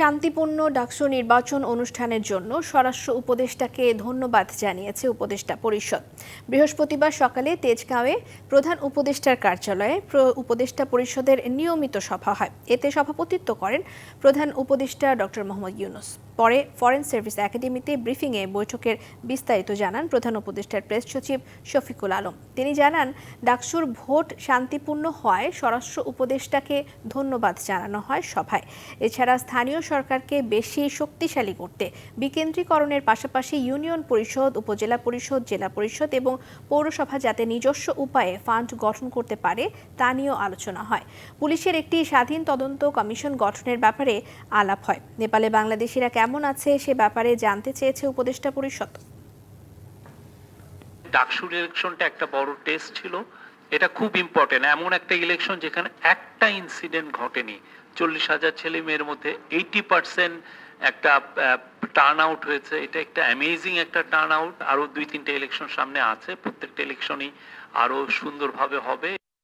শান্তিপূর্ণ ডাকসু নির্বাচন অনুষ্ঠানের জন্য স্বরাষ্ট্র উপদেষ্টাকে ধন্যবাদ জানিয়েছে উপদেষ্টা পরিষদ। বৃহস্পতিবার সকালে তেজগাঁওয়ে প্রধান উপদেষ্টার কার্যালয়ে উপদেষ্টা পরিষদের নিয়মিত সভা হয়। এতে সভাপতিত্ব করেন প্রধান উপদেষ্টা ডক্টর মোহাম্মদ ইউনুস। পরে ফরেন সার্ভিস একাডেমিতে ব্রিফিংয়ে বৈঠকের বিস্তারিত জানান প্রধান উপদেষ্টার প্রেস সচিব শফিকুল আলম। তিনি জানান, ডাকসুর ভোট শান্তিপূর্ণ হওয়ায় স্বরাষ্ট্র উপদেষ্টাকে ধন্যবাদ জানানো হয় সভায়। এছাড়া স্থানীয় সরকারকে বেশি শক্তিশালী করতে, বিকেন্দ্রীকরণের পাশাপাশি ইউনিয়ন পরিষদ, উপজেলা পরিষদ, জেলা পরিষদ এবং পৌরসভা যাতে নিজস্ব উপায়ে ফান্ড গঠন করতে পারে, তা নিয়েও আলোচনা হয়। পুলিশের একটি স্বাধীন তদন্ত কমিশন গঠনের ব্যাপারে আলাপ হয়। নেপালে বাংলাদেশিরা কেমন আছে সে ব্যাপারে জানতে চেয়েছে উপদেষ্টা পরিষদ। ডাকসুর ইলেকশনটা একটা বড় টেস্ট ছিল। এটা খুব ইম্পর্টেন্ট এমন একটা ইলেকশন যেখানে একটা ইনসিডেন্ট ঘটেনি। চল্লিশ হাজার ছেলে মেয়ের মধ্যে এইটি পার্সেন্ট একটা টার্ন আউট হয়েছে। এটা একটা অ্যামেজিং একটা টার্ন আউট আরও দুই তিনটে ইলেকশন সামনে আছে। প্রত্যেকটা ইলেকশনই আরও সুন্দরভাবে হবে।